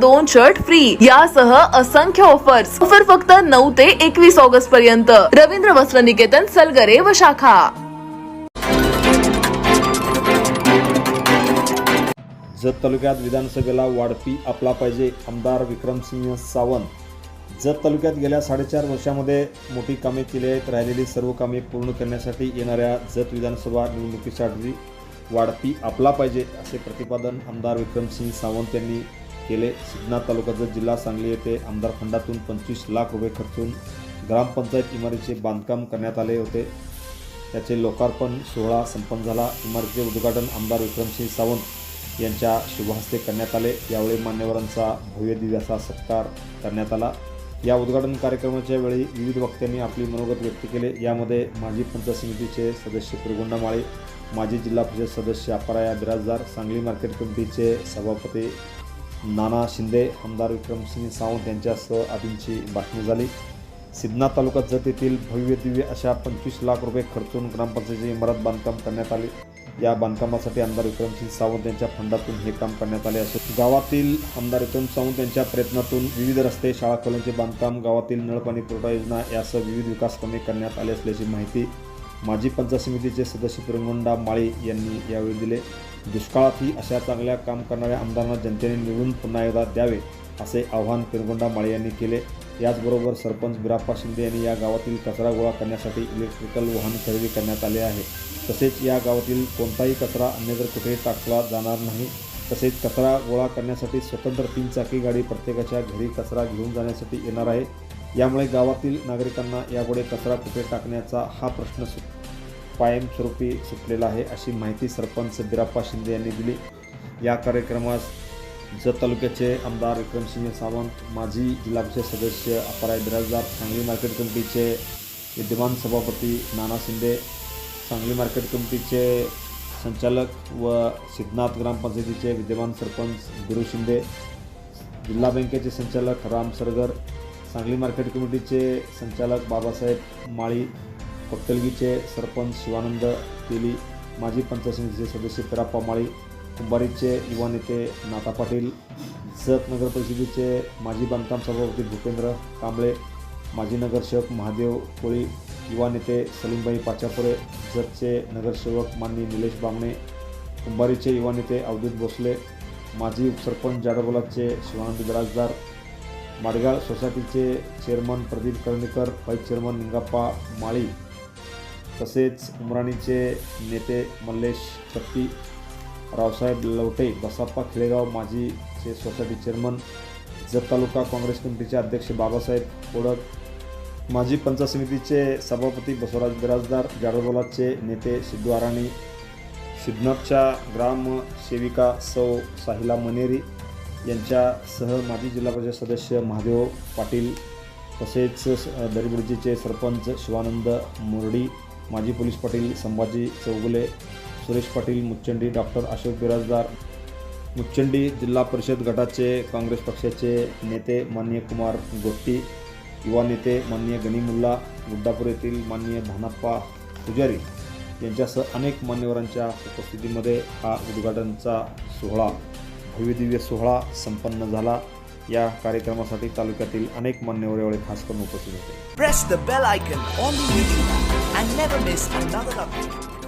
दोन shirt free यासह असंख्य ऑफर्स ऑफर फक्त नऊ ते एकवीस ऑगस्ट पर्यंत. रवींद्र वस्त्र निकेतन सलगरे व शाखा. जत तालुक्यात विधानसभेला वाढपी आपला पाहिजे आमदार विक्रमसिंह सावंत. जत तालुक्यात गेल्या साडेचार वर्षामध्ये मोठी कामे केली आहेत. राहिलेली सर्व कामे पूर्ण करण्यासाठी येणाऱ्या जत विधानसभा निवडणुकीसाठी वाढपी आपला पाहिजे असे प्रतिपादन आमदार विक्रमसिंह सावंत यांनी केले. सिद्धनाथ तालुक्याचं जिल्हा सांगली येथे आमदार फंडातून पंचवीस लाख रुपये खर्चून ग्रामपंचायत इमारतीचे बांधकाम करण्यात आले होते. त्याचे लोकार्पण सोहळा संपन्न झाला. इमारतीचे उद्घाटन आमदार विक्रमसिंह सावंत यांच्या शुभहस्ते करण्यात आले. यावेळी मान्यवरांचा भव्य दिव्याचा सत्कार करण्यात आला. या उद्घाटन कार्यक्रमाच्या वेळी विविध वक्त्यांनी आपली मनोगत व्यक्त केले. यामध्ये माजी पंचायत समितीचे सदस्य प्रगुंडा माळे माजी जिल्हा परिषद सदस्य अपराया बिराजदार सांगली मार्केट कमिटीचे सभापती नाना शिंदे आमदार विक्रमसिंह सावंत यांच्यासह आदींची बातमी झाली. सिद्धनाथ तालुका जत येथील भव्य दिव्य अशा पंचवीस लाख रुपये खर्चून ग्रामपंचायतीची इमारत बांधकाम करण्यात आले. या बांधकामासाठी आमदार विक्रमसिंह सावंत यांच्या फंडातून हे काम करण्यात आले असून गावातील आमदार विक्रम सावंत यांच्या प्रयत्नातून विविध रस्ते शाळा कॉलेजचे बांधकाम गावातील नळपाणी पुरवठा योजना यासह विविध विकास कामे करण्यात आले असल्याची माहिती माजी पंचायत समितीचे सदस्य पिरंगोंडा माळी यांनी यावेळी दिले. दुष्काळातही अशा चांगल्या काम करणाऱ्या आमदारांना जनतेने निवडून पुन्हा एकदा द्यावे असे आवाहन पिरगोंडा माळे यांनी केले. याचबरोबर सरपंच बिराप्पा शिंदे यांनी या गावातील कचरा गोळा करण्यासाठी इलेक्ट्रिकल वाहन खरेदी करण्यात आले आहे. तसेच या गावातील कोणताही कचरा अन्यत्र कुठेही टाकला जाणार नाही तसेच कचरा गोळा करण्यासाठी स्वतंत्र तीन चाकी गाडी प्रत्येकाच्या घरी कचरा घेऊन जाण्यासाठी येणार आहे. यामुळे गावातील नागरिकांना यापुढे कचरा कुठे टाकण्याचा हा प्रश्न सुट कायमस्वरूपी सुटलेला आहे अशी माहिती सरपंच बिराप्पा शिंदे यांनी दिली. या कार्यक्रमास जत तालुक्याचे आमदार विक्रमसिंह सावंत माजी जिल्हा परिषद सदस्य अपराय बिराजदार सांगली मार्केट कमिटीचे विद्यमान सभापती नाना शिंदे सांगली मार्केट कमिटीचे संचालक व सिद्धनाथ ग्रामपंचायतीचे विद्यमान सरपंच गुरु शिंदे जिल्हा बँकेचे संचालक राम सरगर सांगली मार्केट कमिटीचे संचालक बाबासाहेब माळी पक्कलगीचे सरपंच शिवानंद तेली माजी पंचायत समितीचे सदस्य पिराप्पा माळी कुंभारीचे युवा नेते नाता पाटील जत नगर परिषदेचे माजी बांधकाम सभापती भूपेंद्र कांबळे माजी नगरसेवक महादेव कोळी युवा नेते सलीमबाई पाचापुरे जतचे नगरसेवक माननी निलेश बामणे कुंभारीचे युवा नेते अवधूत भोसले माजी उपसरपंच जाडबोलाचे शिवानंद बिराजदार माडगाळ सोसायटीचे chairman Pradeep Karnikar vice chairman Ningappa Mali तसेच उमराणीचे नेते मल्लेश चप्पी रावसाहेब लवटे बसाप्पा खेळेगाव माजीचे सोसायटी चेअरमन जत तालुका काँग्रेस कमिटीचे अध्यक्ष बाबासाहेब कोडक माजी पंचायत समितीचे सभापती बसवराज बिराजदार जाडोबोलाचे नेते सिद्धू आराणी सिद्धनाथच्या ग्रामसेविका सौ साहिला मनेरी यांच्यासह माजी जिल्हा परिषद सदस्य महादेव पाटील तसेच दरीबुर्जीचे सरपंच शिवानंद मुरडी माजी पोलीस पाटील संभाजी चौगुले सुरेश पाटील मुच्चंडी डॉक्टर अशोक बिराजदार मुच्चंडी जिल्हा परिषद गटाचे काँग्रेस पक्षाचे नेते माननीय कुमार गोट्टी युवा नेते माननीय गनीमुल्ला गुड्डापूर येथील माननीय भानाप्पा पुजारी यांच्यासह अनेक मान्यवरांच्या उपस्थितीमध्ये हा उद्घाटनचा सोहळा भव्यदिव्य सोहळा संपन्न झाला. या कार्यक्रमासाठी तालुक्यातील अनेक मान्यवर यावेळी खास करून उपस्थित होते press the bell icon on the and never miss another update